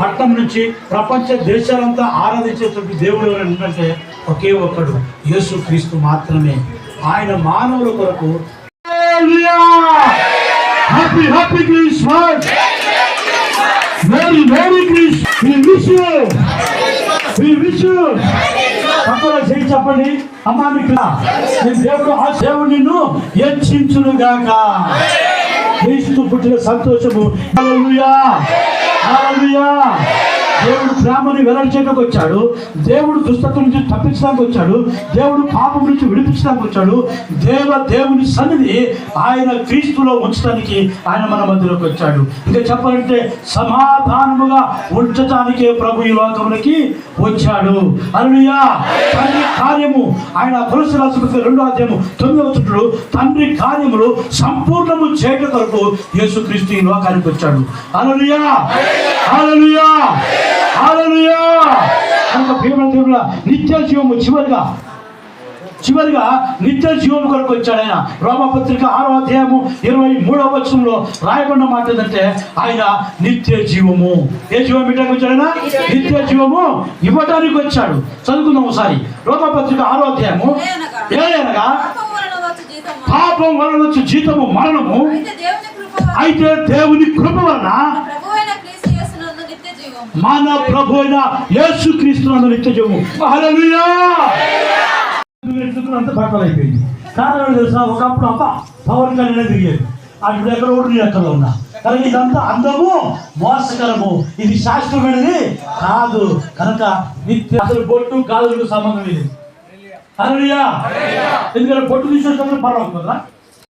పట్నం నుంచి ప్రపంచ దేశాలంతా ఆరాధించేటువంటి దేవుడు ఎవరైనా ఒకే ఒక్కడు యేసు క్రీస్తు మాత్రమే. ఆయన మానవుల కొరకు happy happy Christmas very very Christmas వి చేయి చెప్పండి. అమ్మా మీకు నేను దేవుడు ఆ దేవుడు నిన్ను హెచ్చించును గాక క్రీస్తు పుట్టిన సంతోషము. దేవుడు ప్రేమని వెల్లడి చేయడానికి వచ్చాడు. దేవుడు దుస్తత్వం నుంచి తప్పించడానికి వచ్చాడు. దేవుడు పాపం నుంచి విడిపించడానికి వచ్చాడు. దేవ దేవుని సన్నిధి ఆయన క్రీస్తులో ఉంచడానికి ఆయన మన మధ్యలోకి వచ్చాడు. ఇంకా చెప్పాలంటే సమాధానముగా ఉంచటానికే ప్రభు ఈ లోకంలోకి వచ్చాడు. అరుణియా తండ్రి కార్యము. ఆయన కొలసి రాసుకు రెండో అధ్యాయము తొమ్మిదవ చుట్టూ తండ్రి కార్యములు సంపూర్ణము చేయట కొరకు యేసుక్రీస్తు ఈ లోకానికి వచ్చాడు. అలలుయా అలలుయా అలలుయా కనుక ప్రియమైన నిత్య జీవము చివరిగా చివరిగా నిత్య జీవం కొరకు వచ్చాడు ఆయన. రోమపత్రిక ఆరో అధ్యాయము ఇరవై మూడవ వచనంలో రాయబడిన మాట ఏంటంటే ఆయన నిత్య జీవము. ఏ జీవం ఇవ్వడానికి వచ్చాడు ఆయన నిత్య జీవము ఇవ్వడానికి వచ్చాడు. చదువుకుందాం ఒకసారి. రోమపత్రిక ఆరో అధ్యాయము. ఏదనగా పాపం వలన వచ్చే జీతము. మరణము. అయితే దేవుని కృప వలన. మన ప్రభు అయిన యేసు క్రీస్తు నిత్య జీవము. అంత బట్టలు అయిపోయింది కారణం తెలుసా? ఒకప్పుడు అంత పవర్ కళ్యాణ్ దిగేది అది ఇప్పుడు ఎక్కడ ఒకటి ఎక్కడ ఉన్నా. కనుక ఇదంతా అందము మోసకరము. ఇది శాస్త్రమైనది కాదు. కనుక నిత్య అసలు బొట్టు గాజులకు సంబంధం ఇది ఎందుకంటే బొట్టు తీసేటప్పుడు పర్వాలేదు కదా?